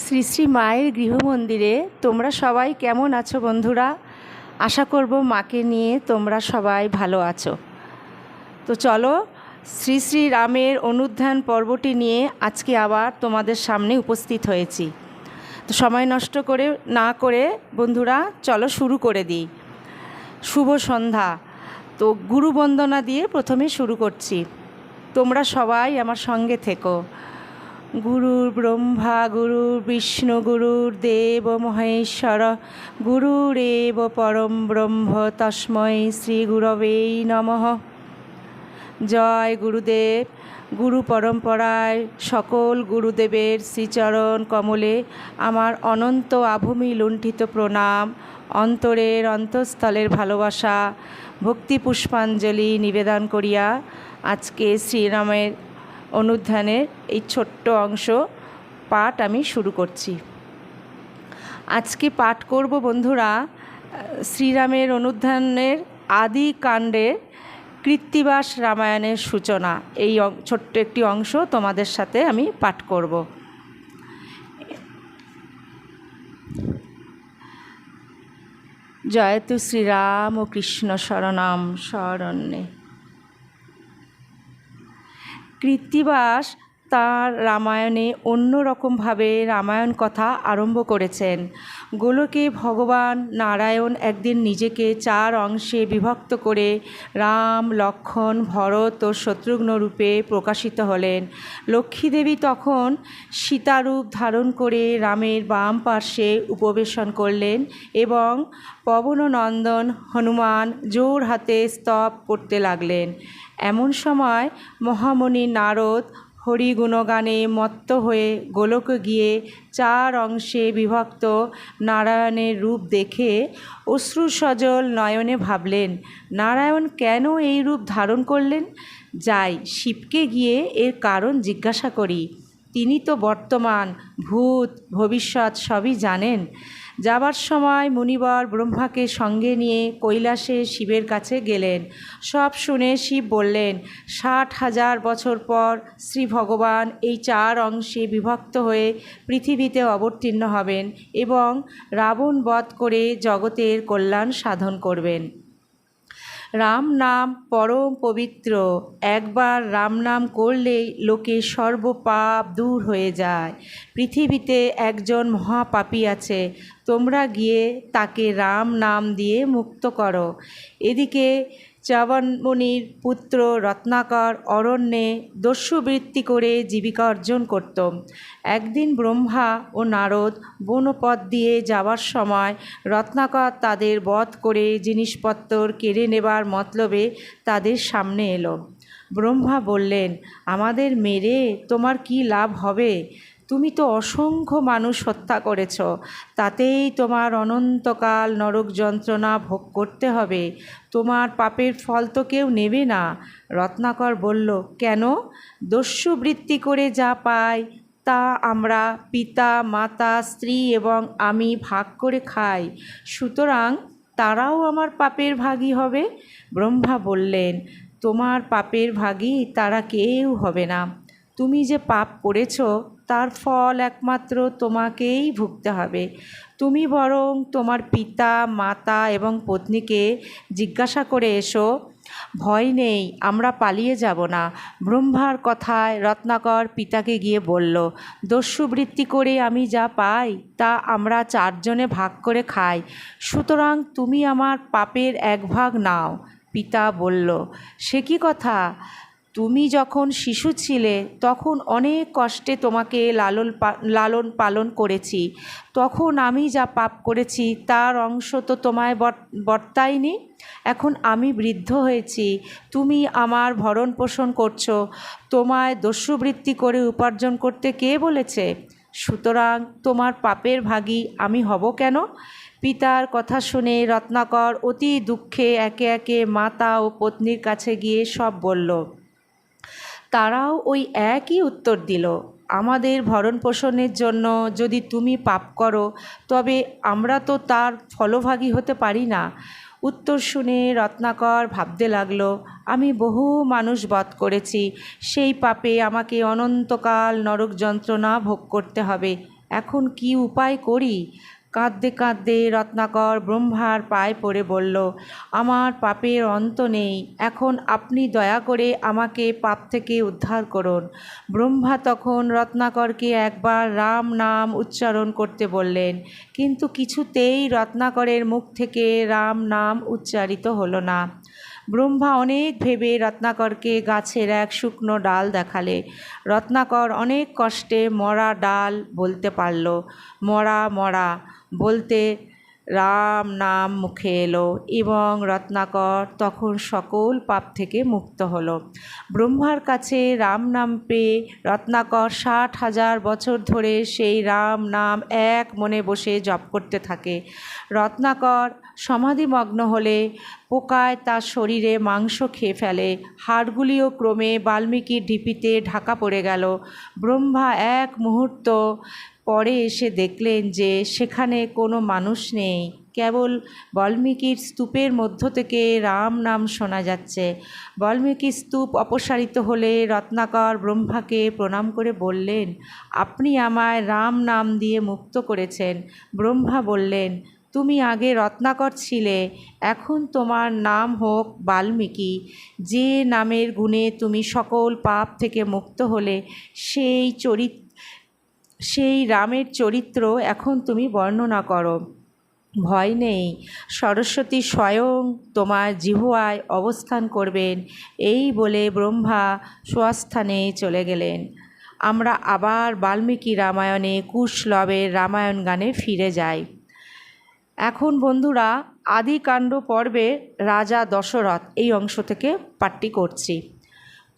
শ্রী শ্রী মায়ের গৃহমন্দিরে তোমরা সবাই কেমন আছো বন্ধুরা? আশা করব মাকে নিয়ে তোমরা সবাই ভালো আছো। তো চলো, শ্রী শ্রী রামের অনুধ্যান পর্বটি নিয়ে আজকে আবার তোমাদের সামনে উপস্থিত হয়েছি। তো সময় নষ্ট করে, না করে বন্ধুরা, চলো শুরু করে দিই। শুভ সন্ধ্যা। তো গুরু বন্দনা দিয়ে প্রথমে শুরু করছি। তোমরা সবাই আমার সঙ্গে থেকো। গুরুর ব্রহ্মা, গুরুর বিষ্ণু, গুরুর দেব মহেশ্বর, গুরুরেব পরম ব্রহ্ম, তস্মৈ শ্রী গুরবেই নমঃ। জয় গুরুদেব, গুরু পরম্পরায় সকল গুরুদেবের শ্রীচরণ কমলে আমার অনন্ত আভূমি লুণ্ঠিত প্রণাম, অন্তরের অন্তঃস্থলের ভালোবাসা, ভক্তি পুষ্পাঞ্জলি নিবেদন করিয়া আজকে শ্রীরামের অনুধ্যানের এই ছোট্ট অংশ পাঠ আমি শুরু করছি। আজকে পাঠ করব বন্ধুরা শ্রীরামের অনুধ্যানের আদি কাণ্ডের কৃত্তিবাস রামায়ণের সূচনা। এই ছোট্ট একটি অংশ তোমাদের সাথে আমি পাঠ করব। জয়তু শ্রীরাম ও কৃষ্ণ শরণাম শরণ্যে। কৃত্তিবাস তার রামায়ণে অন্য রকমভাবে রামায়ণ কথা আরম্ভ করেছেন। গোলকে ভগবান নারায়ণ একদিন নিজেকে চার অংশে বিভক্ত করে রাম, লক্ষণ, ভরত ও শত্রুঘ্ন রূপে প্রকাশিত হলেন। লক্ষ্মীদেবী তখন সীতারূপ ধারণ করে রামের বাম পার্শ্বে উপবেশন করলেন এবং পবননন্দন হনুমান জোর হাতে স্তব করতে লাগলেন। এমন সময় মহামণি নারদ হরি গুণগানে মত্ত হয়ে গোলকে গিয়ে চার অংশে বিভক্ত নারায়ণের রূপ দেখে অশ্রু সজল নয়নে ভাবলেন, নারায়ণ কেন এই রূপ ধারণ করলেন? যাই, শিবকে গিয়ে এর কারণ জিজ্ঞাসা করি। তিনি তো বর্তমান, ভূত, ভবিষ্যৎ সবই জানেন। যাবার সময় মুনিবর ব্রহ্মাকে সঙ্গে নিয়ে কৈলাসে শিবের কাছে গেলেন। সব শুনে শিব বললেন, ষাট হাজার বছর পর শ্রী ভগবান এই চার অংশে বিভক্ত হয়ে পৃথিবীতে অবতীর্ণ হবেন এবং রাবণ বধ করে জগতের কল্যাণ সাধন করবেন। রাম নাম পরম পবিত্র। একবার রাম নাম করলেই লোকে সর্বপাপ দূর হয়ে যায়। পৃথিবীতে একজন মহাপাপি আছে, তোমরা গিয়ে তাকে রাম নাম দিয়ে মুক্ত করো। এদিকে চাবনমণির পুত্র রত্নাকর অরণ্যে দস্যুবৃত্তি করে জীবিকা অর্জন করত। একদিন ব্রহ্মা ও নারদ বনপথ দিয়ে যাওয়ার সময় রত্নাকর তাদের বধ করে জিনিসপত্র কেড়ে নেবার মতলবে তাদের সামনে এলো। ব্রহ্মা বললেন, আমাদের মেরে তোমার কি লাভ হবে? তুমি তো অসংখ্য মানুষ হত্যা করেছ। তাতেই তোমার অনন্তকাল নরক যন্ত্রণা ভোগ করতে হবে। তোমার পাপের ফল তো কেউ নেবে না। রত্নাকর বলল, কেন? দস্যুবৃত্তি করে যা পাই, তা আমরা পিতা, মাতা, স্ত্রী এবং আমি ভাগ করে খাই। সুতরাং তারাও আমার পাপের ভাগী হবে। ব্রহ্মা বললেন, তোমার পাপের ভাগী তারা কেউ হবে না। তুমি যে পাপ করেছ, তার ফল একমাত্র তোমাকেই ভুগতে হবে। তুমি বরং তোমার পিতা, মাতা এবং পত্নীকে জিজ্ঞাসা করে এসো, ভয় নেই, আমরা পালিয়ে যাব না। ব্রহ্মার কথায় রত্নাকর পিতাকে গিয়ে বলল দস্যুবৃত্তি করে আমি যা পাই, তা আমরা চারজনে ভাগ করে খাই। সুতরাং তুমি আমার পাপের এক ভাগ নাও। পিতা বলল, সে কি কথা? তুমি যখন শিশু ছিলে, তখন অনেক কষ্টে তোমাকে লালন লালন পালন করেছি। তখন আমি যা পাপ করেছি, তার অংশ তো তোমায় বর- বর্তায়নি। এখন আমি বৃদ্ধ হয়েছি। তুমি আমার ভরণ পোষণ করছ। তোমায় দস্যুবৃত্তি করে উপার্জন করতে কে বলেছে? সুতরাং তোমার পাপের ভাগী আমি হব কেন? পিতার কথা শুনে রত্নাকর অতি দুঃখে একে একে মাতা ও পত্নীর কাছে গিয়ে সব বলল তারাও ওই একই উত্তর দিল, আমাদের ভরণ পোষণের জন্য যদি তুমি পাপ করো, তবে আমরা তো তার ফলভাগী হতে পারি না। উত্তর শুনে রত্নাকর ভাবতে লাগল, আমি বহু মানুষ বধ করেছি, সেই পাপে আমাকে অনন্তকাল নরক যন্ত্রণা ভোগ করতে হবে। এখন কি উপায় করি? কাঁদতে কাঁদতে রত্নাকর ব্রহ্মার পায়ে পড়ে বলল, আমার পাপের অন্ত নেই। এখন আপনি দয়া করে আমাকে পাপ থেকে উদ্ধার করুন। ব্রহ্মা তখন রত্নাকরকে একবার রাম নাম উচ্চারণ করতে বললেন, কিন্তু কিছুতেই রত্নাকরের মুখ থেকে রাম নাম উচ্চারিত হলো না। ব্রহ্মা অনেক ভেবে রত্নাকরকে গাছের এক শুকনো ডাল দেখালে। রত্নাকর অনেক কষ্টে মরা ডাল বলতে পারল, মরা মরা। বলতে রাম নাম মুখে এলো এবং রত্নাকর তখন সকল পাপ থেকে মুক্ত হলো। ব্রহ্মার কাছে রাম নাম পেয়ে রত্নাকর ষাট হাজার বছর ধরে সেই রাম নাম এক মনে বসে জপ করতে থাকে। রত্নাকর সমাধিমগ্ন হলে পোকায় তার শরীরে মাংস খেয়ে ফেলে। হাড়গুলিও ক্রমে বাল্মীকির ঢিপিতে ঢাকা পড়ে গেল। ব্রহ্মা এক মুহূর্ত পরে এসে দেখলেন যে সেখানে কোনো মানুষ নেই। কেবল বাল্মীকির স্তূপের মধ্য থেকে রাম নাম শোনা যাচ্ছে। বাল্মীকি স্তূপ অপসারিত হলে রত্নাকর ব্রহ্মাকে প্রণাম করে বললেন, আপনি আমায় রাম নাম দিয়ে মুক্ত করেছেন। ব্রহ্মা বললেন, তুমি আগে রত্নাকর ছিলে, এখন তোমার নাম হোক বাল্মীকি। যে নামের গুণে তুমি সকল পাপ থেকে মুক্ত হলে, সেই চরিত সেই রামের চরিত্র এখন তুমি বর্ণনা করো। ভয় নেই, সরস্বতী স্বয়ং তোমার জিহুয়ায় অবস্থান করবেন। এই বলে ব্রহ্মা স্বস্থানে চলে গেলেন। আমরা আবার বাল্মীকি রামায়ণে কুশলবের রামায়ণ গানে ফিরে যাই। এখন বন্ধুরা, আদিকাণ্ড পর্বে রাজা দশরথ এই অংশ থেকে পাঠটি করছি।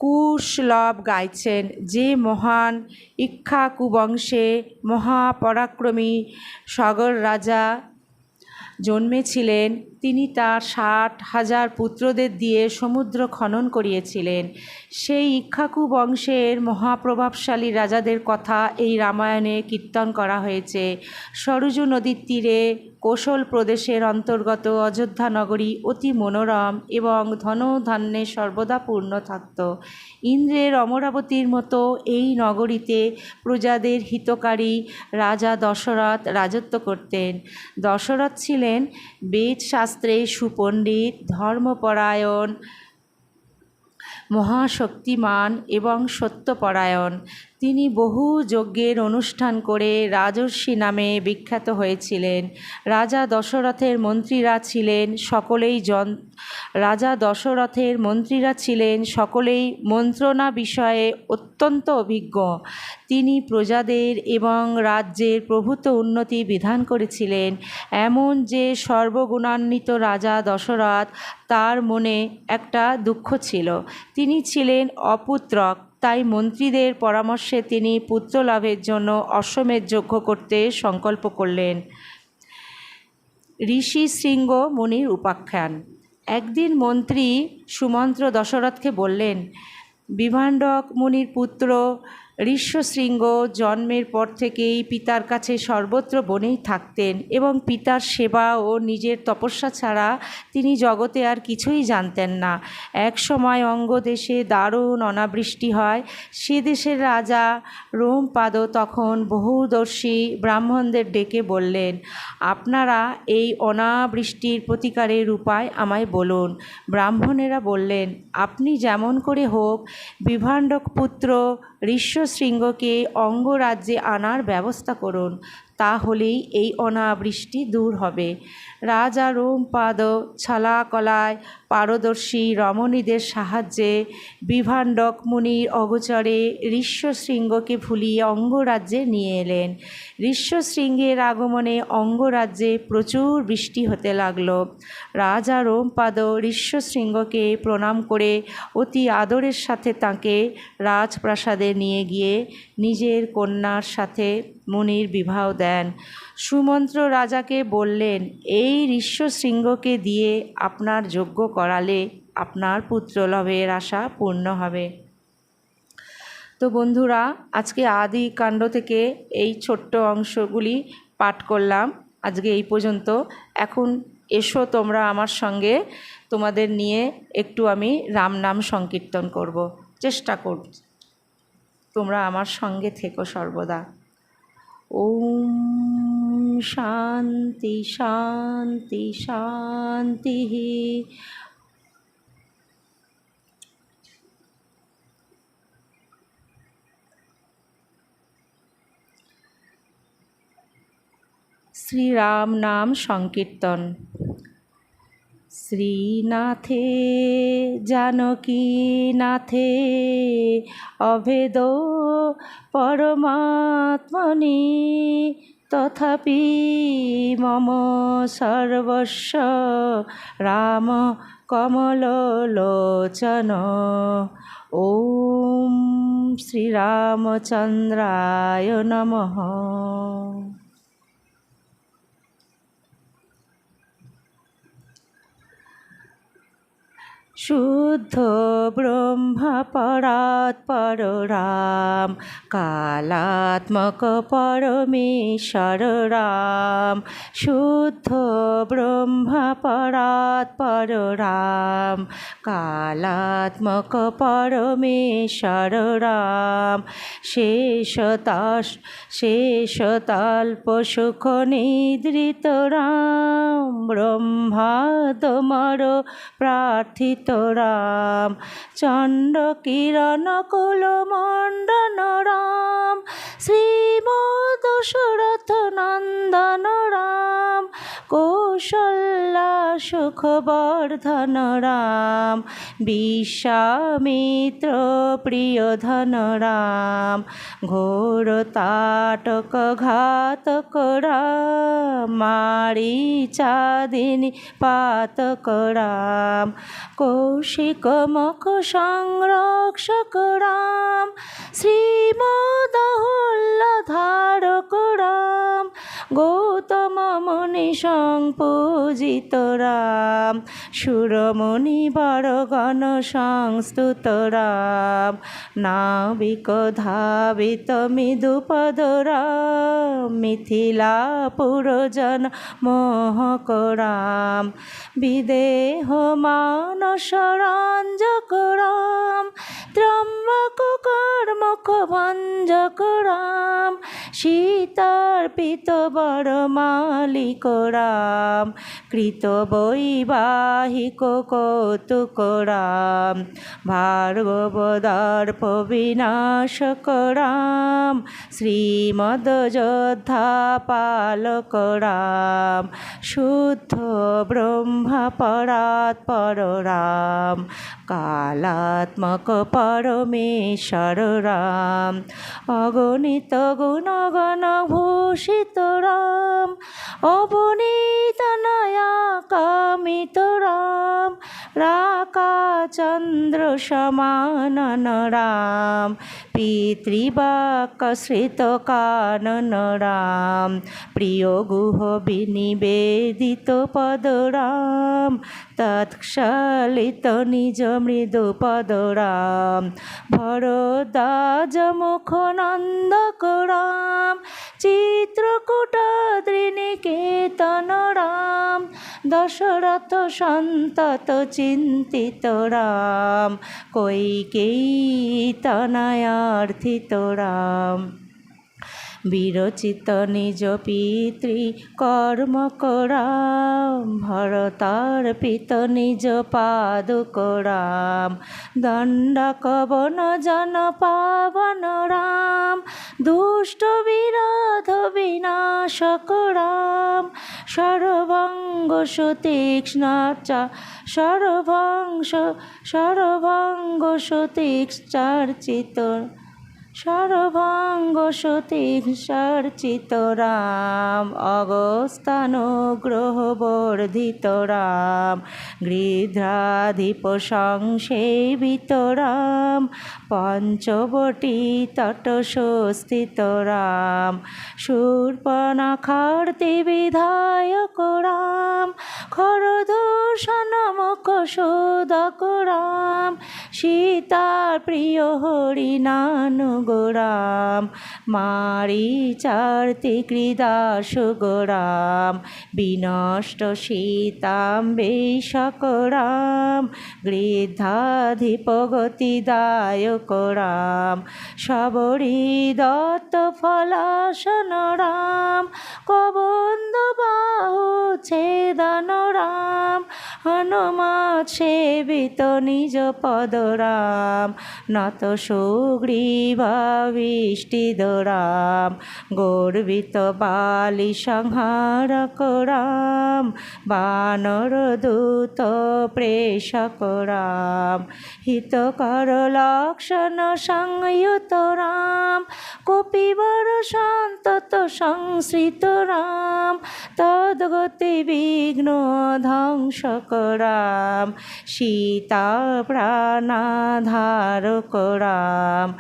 কুশলভ গাইছেন যে মহান ইক্ষাকুবংশে মহাপরাক্রমী সগর রাজা জন্মেছিলেন। তিনি তার ষাট হাজার পুত্রদের দিয়ে সমুদ্র খনন করিয়েছিলেন। সেই ইক্ষাকু বংশের মহাপ্রভাবশালী রাজাদের কথা এই রামায়ণে কীর্তন করা হয়েছে। সরজু নদীর তীরে কৌশল প্রদেশের অন্তর্গত অযোধ্যা নগরী অতি মনোরম এবং ধনধান্যে সর্বদা পূর্ণ থাকত। ইন্দ্রের অমরাবতীর মতো এই নগরীতে প্রজাদের হিতকারী রাজা দশরথ রাজত্ব করতেন। দশরথ ছিলেন বেদশাস্ত্রে সুপণ্ডিত ধর্মপরায়ণ মহাশক্তিমান এবং সত্যপরায়ণ। তিনি বহু যজ্ঞের অনুষ্ঠান করে রাজর্ষি নামে বিখ্যাত হয়েছিলেন। রাজা দশরথের মন্ত্রীরা ছিলেন সকলেই জন রাজা দশরথের মন্ত্রীরা ছিলেন সকলেই মন্ত্রণা বিষয়ে অত্যন্ত অভিজ্ঞ। তিনি প্রজাদের এবং রাজ্যের প্রভূত উন্নতি বিধান করেছিলেন। এমন যে সর্বগুণান্বিত রাজা দশরথ তার মনে একটা দুঃখ ছিল। তিনি ছিলেন অপুত্রক। তাই মন্ত্রীদের পরামর্শে তিনি পুত্র লাভের জন্য অশ্বমেধ যজ্ঞ করতে সংকল্প করলেন। ঋষি শৃঙ্গ মুনির উপাখ্যান। একদিন মন্ত্রী সুমন্ত্র দশরথকে বললেন, বিভাণ্ডক মুনির পুত্র ঋষ্যশৃঙ্গ জন্মের পর থেকেই পিতার কাছে সর্বত্র বনেই থাকতেন এবং পিতার সেবা ও নিজের তপস্যা ছাড়া তিনি জগতে আর কিছুই জানতেন না। এক সময় অঙ্গ দেশে দারুণ অনাবৃষ্টি হয়। সে দেশের রাজা রোমপাদ তখন বহুদর্শী ব্রাহ্মণদের ডেকে বললেন, আপনারা এই অনাবৃষ্টির প্রতিকারের উপায় আমায় বলুন। ব্রাহ্মণেরা বললেন, আপনি যেমন করে হোক, বিভাণ্ডক পুত্র ঋষ্যশৃঙ্গকে অঙ্গরাজ্যে আনার ব্যবস্থা করুন, তাহলেই এই অনাবৃষ্টি দূর হবে। রাজা রোমপাদ ছলাকলায় পারদর্শী রমণীদের সাহায্যে বিভাণ্ডক মুনির অগোচরে ঋষ্যশৃঙ্গকে ভুলিয়ে অঙ্গরাজ্যে নিয়ে এলেন। ঋষ্যশৃঙ্গের আগমনে অঙ্গরাজ্যে প্রচুর বৃষ্টি হতে লাগল। রাজা রোমপাদ ঋষ্যশৃঙ্গকে প্রণাম করে অতি আদরের সাথে তাঁকে রাজপ্রাসাদে নিয়ে গিয়ে নিজের কন্যার সাথে মুনির বিবাহ দেন। সুমন্ত্র রাজাকে বললেন, এই ঋষ্যশৃঙ্গকে দিয়ে আপনার যজ্ঞ করালে আপনার পুত্রলভের আশা পূর্ণ হবে। তো বন্ধুরা, আজকে আদি কাণ্ড থেকে এই ছোট্ট অংশগুলি পাঠ করলাম। আজকে এই পর্যন্ত। এখন এসো তোমরা আমার সঙ্গে। তোমাদের নিয়ে একটু আমি রাম নাম সংকীর্তন করব। চেষ্টা করব তোমরা আমার সঙ্গে থেকো সর্বদা। ওম শান্তি শান্তি শান্তি। শ্রীরাম নাম সংকীর্তন। শ্রীনাথে জানকী নাথে অভেদ পরমাত্মনি তথাপি মম সর্বস্ব রাম কমল লোচন ওম শ্রীরামচন্দ্রায় নমঃ। শুদ্ধ ব্রহ্মা পর রাম, কালাত্মক পরমেশ্বর রাম, শুদ্ধ ব্রহ্মা পর রাম, কালাত্মক পরমেশ্বর রাম, শেষতাস শেষতাল্প সুখ নিদ্রিত রাম ব্রহ্মাদমর প্রার্থিত রাম চণ্ড কিরণ কুল মণ্ডন রাম শ্রীমদ সুরথ নন্দন রাম কৌশল্যা সুখবর্ধন রাম বিশ্বামিত্র প্রিয়ধন রাম ঘোর তাটক ঘাতক রাম মারি চাঁদিনী পাতক রাম কৌশিক মুখ সংরক্ষক রাম শ্রীমদহুল্ল ধারক রাম। গৌতম মুনি সংপূজিত রাম, সুরমণি বরগণ সংস্তুত রাম, নাবিক ধাবিত মৃদুপদ রাম, মিথিলা পুরজন মোহক রাম, বিদেহ মানস রঞ্জক রাম, ত্রম্বক কর্মক ভঞ্জক রাম, সীতার্পিত বড় মালিক রাম কৃত বৈবাহিক কৌতুক রাম ভার্গবদর্প বিনাশক রাম শ্রীমদ যোদ্ধা পালক রাম শুদ্ধ ব্রহ্মা পরাৎ পর রাম কালাত্মক পরমেশ্বর রাম অগণিত গুণগণ ভূষিত রাম অবনীত নয়া কামিত রাম, রাকা চন্দ্র সমানন রাম পিতৃবাক্যশ্রিত কানন রাম, প্রিয় গুহ বিনিবেদিত পদ রাম, তৎক্ষালিত নিজ মৃদু পদ রাম, ভরদাজ মুখ নন্দক রাম চিত্রকূটাদ্রিনিকেতন রাম দশরথ সন্তত চিন্তিত রাম। কৈকেয়ী তনয়ার্থিত রাম। বিরচিত নিজ পিতৃ কর্ম করাম, ভরতার্পিত নিজ পাদুক রাম দণ্ডক বন জন পাবন রাম, দুষ্ট বিরোধ বিনাশক রাম সর্বঙ্গ সুতীক্ষ্ণা সর্বংশ, সর্বঙ্গ সুতীক্ষ্ণার্চিত সর্বাঙ্গ সতীর্চিত রাম অগস্তান গ্রহ বর্ধিত রাম গৃধ্রাধিপ সংসেবিত রাম, পঞ্চবটি তট স্থিত রাম শূর্পণখার্তি বিধায়ক রাম, খরদূষণ মুখ শোধক রাম, সীতার প্রিয় হরিনানু গোরাম মারি চারতি ক্রীদাস গোরাম বিনষ্ট সীতাম বেশকরাম গৃদ্ধাধিপগতি দায়ক রাম সবরি দত্ত ফলাসন রাম কবন্দ বাহু ছেদন রাম হনুমৎ সেবিত নিজ পদ রাম নত সুগ্রীভাবিষ্টিদ রাম গর্বিত বালি সংহারক রাম বানর দূত প্রেষক রাম হিতকর লক্ষণ সংযুত রাম, কপিবর সন্তত সংশ্রিত রাম, তদ্গতি বিঘ্ন ধ্বংস রাম সীতা প্রাণাধারক রাম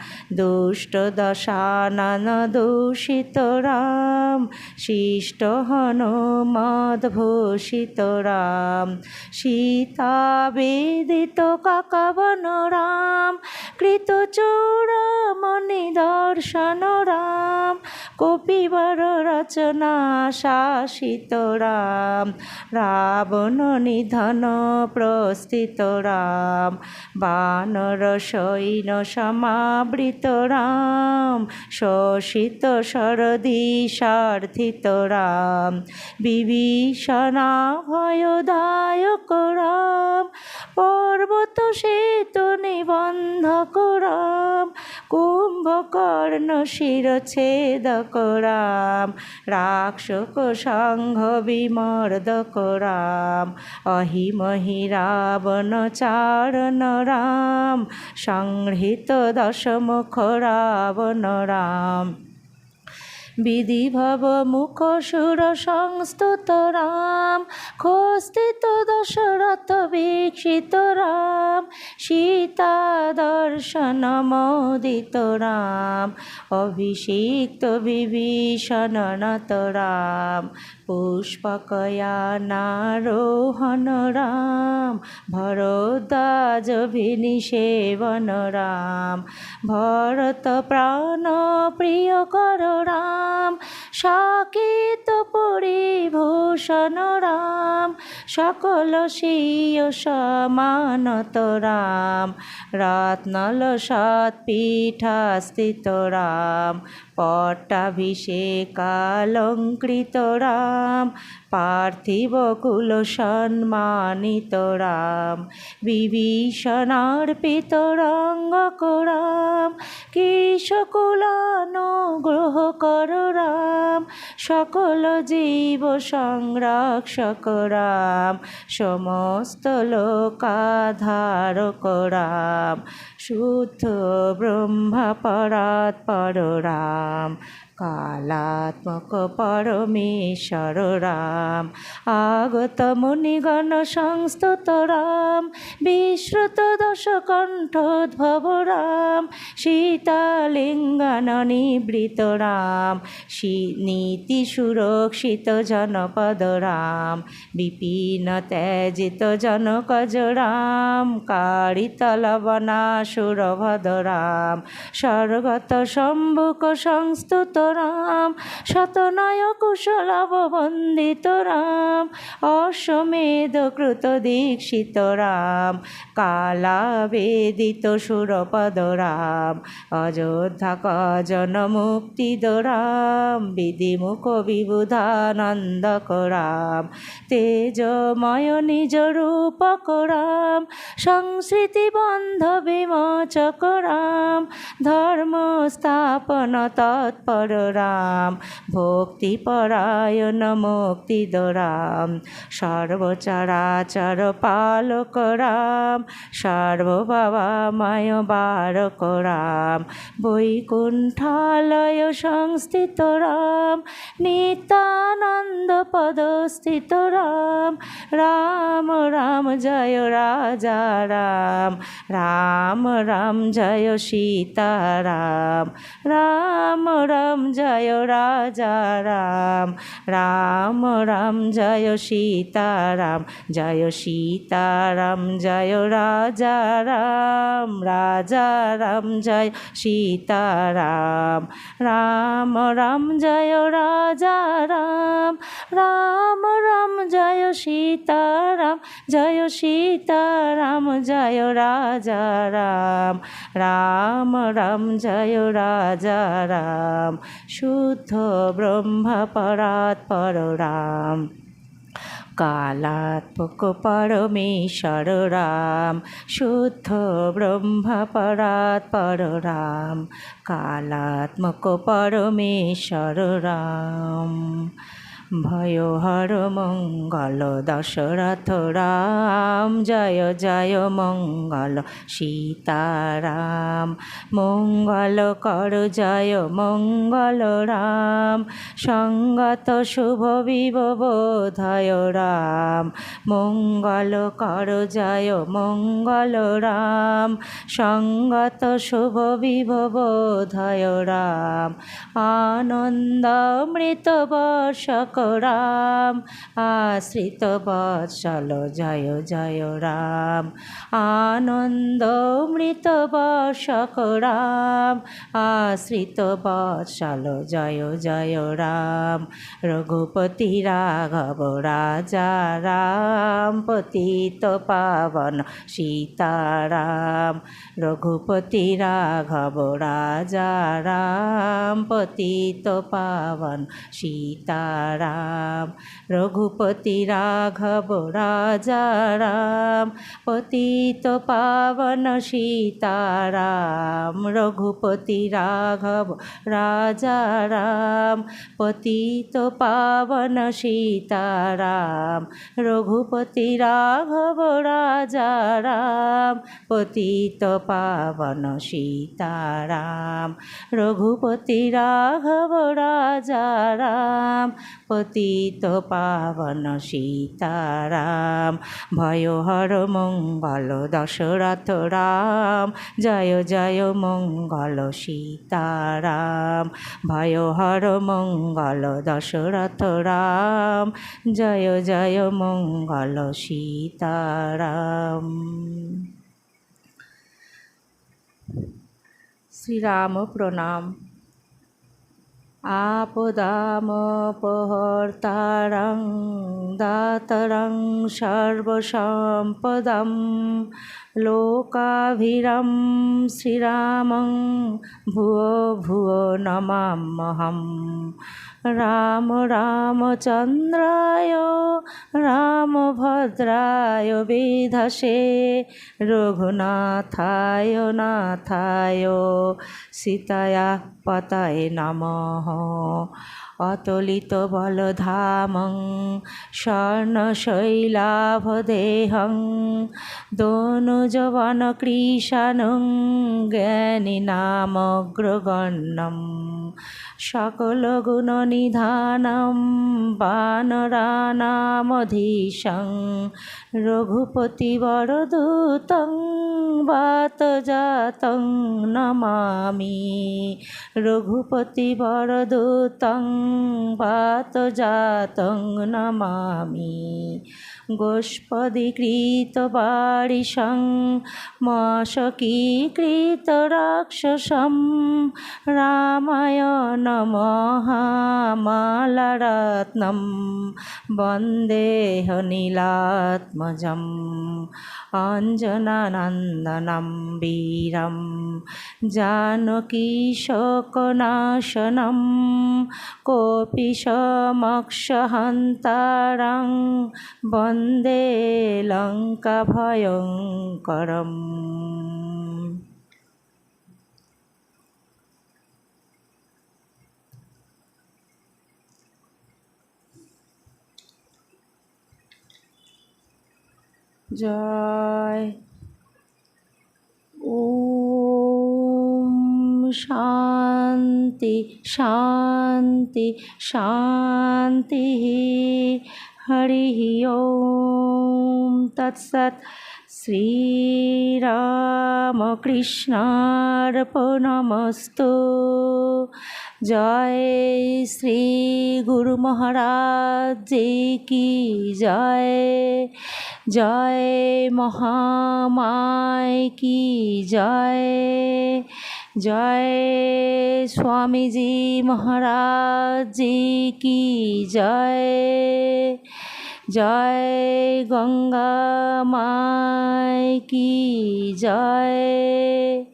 দুষ্ট দশানন দূষিত রাম শিষ্ট হনুমদ্ভূষিত রাম সীতা বেদিত কাকাবন রাম কৃতচূড়মণি দর্শন রাম কপিবর রচনা শাসিত রাম রাবণ নিধন প্রস্থিত রাম বানর সৈন্য সমাবৃত রাম শোষিত শরদি সার্থিত রাম, বিভীষণা ভয়দায়ক রাম, পর্বত সেতু নিবন্ধক রাম, কুম্ভকর্ণ শিরছেদক রাম রাক্ষক সংঘ বিমর্দক রাম, অহিমহি রাবণ চারণ রাম সংহৃত দশমুখ রাবণ রাম বিধিভব মুখ সুর সংস্তুত রাম, খোস্তিত দশরথ বীক্ষিত রাম, সীতা দর্শন মোদিত রাম, অভিষিক্ত বিভীষণ রাম পুষ্পকয়ানারোহণ রাম, ভরদ্বাজ সেবন রাম, ভরত প্রাণ প্রিয় কর রাম সাকিত পরিভূষণ রাম সকল স্বীয় সমানত রাম রত্নল সৎপীঠাস্থিত রাম পট্টাভিষেকালঙ্কৃত রাম পার্থিব কুল সম্মানিত রাম, বিভীষণার্পিত রঙ্গক রাম কৃষকুলানুগ্রহ কর রাম, সকল জীব সংরক্ষক রাম, সমস্ত লোকাধারক রাম শুদ্ধ ব্রহ্মা পরাৎপর রাম। কালাত্মক পরমেশ্বর রাম, আগত মুনিগণ সংস্তুত রাম বিশ্রুত দশকণ্ঠোদ্ভব রাম, সীতালিঙ্গন নিবৃত রাম নীতি সুরক্ষিত জনপদ রাম, বিপিন ত্যাজিত জনকজ রাম কারিত লবণাসুরভদ রাম, স্বর্গত সম্ভুক সংস্তুত রাম শতনয় কুশলভ বন্দিত রাম, অশ্বমেধ কৃত দীক্ষিত রাম, কালাবেদিত সুরপদ রাম, অযোধ্যা কজন মুক্তিদ রাম, বিধিমুখ বিবুধানন্দক রাম, তেজময় নিজ রূপক রাম, সংস্কৃতি বন্ধ বিমোচক রাম, ধর্ম স্থাপন তৎপর রাম ভক্তিপরায়ণ মুক্তিদ রাম সর্বচরাচর পালক রাম। সর্ববাবাময় বারক রাম বৈকুণ্ঠালয় সংস্থিত রাম। নিত্যানন্দ পদস্থিত রাম। রাম রাম জয় রাজা রাম। রাম রাম জয় সীতারাম। রাম রাম জয় রাজা রাম রাম রাম জয় সীতারাম জয় সীতারাম জয় রাজা রাম রাজা রাম জয় সীতারাম, রাম রাম জয় রাজা রাম রাম রাম জয় সীতারাম জয় সীতারাম জয় রাজা রাম রাম রাম জয় রাজা রাম শুদ্ধ ব্রহ্ম পরাৎ পর রাম কালাত্মক পরমেশ্বর রাম। শুদ্ধ ব্রহ্ম পরাৎ পর রাম কালাত্মক পরমেশ্বর রাম। ভয়হর মঙ্গল, দশরথ রাম, জয় জয় মঙ্গল, সীতারাম, মঙ্গল কর, জয় মঙ্গল রাম, সঙ্গত শুভ বিবোধয় রাম, মঙ্গল কর, জয় মঙ্গল রাম, সঙ্গত শুভ বিবোধয় রাম, আনন্দ মৃত বর্ষক রাম আশ্রিত বৎসল, জয় জয় রাম। আনন্দ মৃত বর্ষক রাম, আশ্রিত বৎসল, জয় জয় রাম। রঘুপতি রাঘব, রাজা রাম, পতিত পাবন সীতারাম। রঘুপতি রাঘব, রাজা রাম, পতিত পাবন সীতারাম। রঘুপতি রাঘব, রাজা রাম। পতিত পাবন সীতারাম রঘুপতি রাঘব, রাজা রাম। পতিত পাবন সীতারাম রঘুপতি রাঘব, রাজা রাম। পতিত পাবন সীতারাম রঘুপতি রাঘব, রাজা রাম। পতিত পাবন সীতারাম। ভয়হর মঙ্গল দশরথ রাম। জয় জয় মঙ্গল সীতারাম। ভয়হর মঙ্গল দশরথ রাম। জয় জয় মঙ্গল সীতারাম। শ্রীরাম প্রণাম। আপদামপহর্তারং দাতরং সর্বসম্পদম लोकाभिरं শ্রীরামং ভুয়ো ভুয়ো নমাম্যহম রাম রামচন্দ্রায় রামভদ্রায় বিধসে রঘুনাথায় নাথায় সীতায়া পতায় নমঃ। অতলিত বলধামং, স্বর্ণশৈলাভদেহং দনুজবন কৃষাণং জ্ঞানী নামগ্রগণ্যম সকল গুণনিধানম বানরানামধীশং রঘুপতি বরদূতং বাতজাতং, নমামি রঘুপতি বাতজাতং নমামি গোষ্পদীকৃতবারিশং মশকীকৃত রাক্ষসম রামায়ণ মহামালারত্নম বন্দেহ নীলাত্মজম অঞ্জনানন্দনম বীরম জানকীশোকনাশনম কোপিশমক্ষহন্তারং বন্দে লঙ্কাভয়ঙ্করম জয়। ওম শান্তি শান্তি শান্তি। হরি ওম। তৎসৎ শ্রীরামকৃষ্ণার্পণমস্তু জয় শ্রী গুরু মহারাজ কি জয়। জয় মহামায় কি জয়? জয় স্বামীজি মহারাজ জি কি জয়? জয় গঙ্গা মায় কি জয়?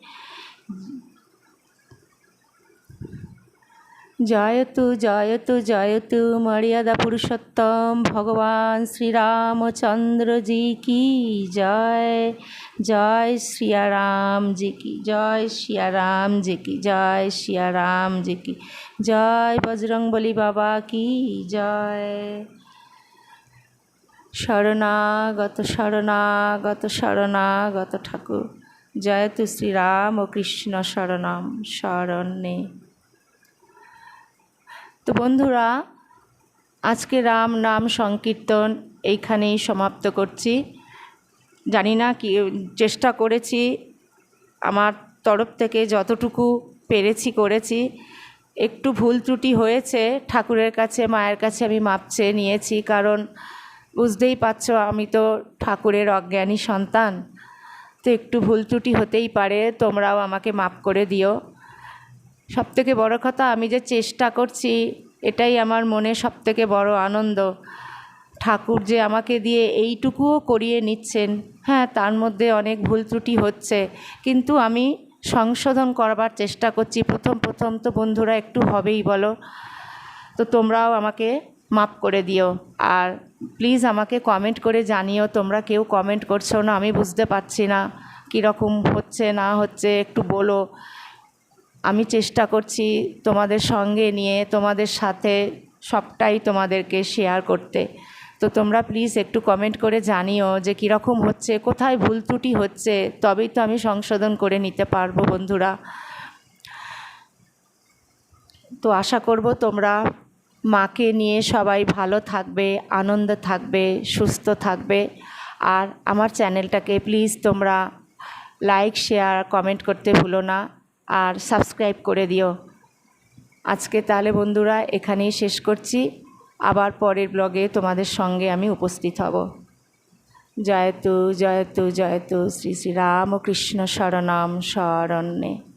জয়তু জয়তু জয়তু মর্যাদা পুরুষোত্তম ভগবান শ্রীরামচন্দ্রজি কি জয় জয় শ্রিয়ারাম জি কি জয় শিয়ারাম জি কি জয় শিয়ারাম জি কি জয় বজরংবলী বাবা কি জয় শরণাগত শরণাগত শরণাগত ঠাকুর জয়তু শ্রীরাম ও কৃষ্ণ শরণাম, শরণে। তো বন্ধুরা, আজকে রাম নাম সংকীর্তন এইখানেই সমাপ্ত করছি। জানি না কি, চেষ্টা করেছি, আমার তরফ থেকে যতটুকু পেরেছি করেছি। একটু ভুল ত্রুটি হয়েছে, ঠাকুরের কাছে, মায়ের কাছে আমি মাপ চেয়ে নিয়েছি, কারণ বুঝতেই পারছ আমি তো ঠাকুরের অজ্ঞানী সন্তান। তো একটু ভুল ত্রুটি হতেই পারে, তোমরাও আমাকে মাপ করে দিও। সবথেকে বড় কথা, আমি যে চেষ্টা করছি, এটাই আমার মনে সবথেকে বড় আনন্দ। ঠাকুর যে আমাকে দিয়ে এইটুকুও করিয়ে নিচ্ছেন হ্যাঁ তার মধ্যে অনেক ভুল ত্রুটি হচ্ছে, কিন্তু আমি সংশোধন করবার চেষ্টা করছি। প্রথম প্রথম তো বন্ধুরা একটু হবেই বলো, তো তোমরাও আমাকে মাপ করে দিও। আর প্লিজ আমাকে কমেন্ট করে জানিও, তোমরা কেউ কমেন্ট করছ না, আমি বুঝতে পারছি না কীরকম হচ্ছে, না হচ্ছে, একটু বলো। আমি চেষ্টা করছি তোমাদের সঙ্গে নিয়ে, তোমাদের সাথে সবটাই তোমাদেরকে শেয়ার করতে। তো তোমরা প্লিজ একটু কমেন্ট করে জানিও যে কীরকম হচ্ছে, কোথায় ভুল ত্রুটি হচ্ছে, তবেই তো আমি সংশোধন করে নিতে পারব বন্ধুরা। তো আশা করব তোমরা মাকে নিয়ে সবাই ভালো থাকবে, আনন্দ থাকবে, সুস্থ থাকবে। আর আমার চ্যানেলটাকে প্লিজ তোমরা লাইক শেয়ার কমেন্ট করতে ভুলো না। আর সাবস্ক্রাইব করে দিও। আজকে তাহলে বন্ধুরা এখানেই শেষ করছি। আবার পরের ব্লগে তোমাদের সঙ্গে আমি উপস্থিত হব। জয়তু জয়তু জয়তু শ্রী শ্রী রামকৃষ্ণ শরণাম শরণ্যে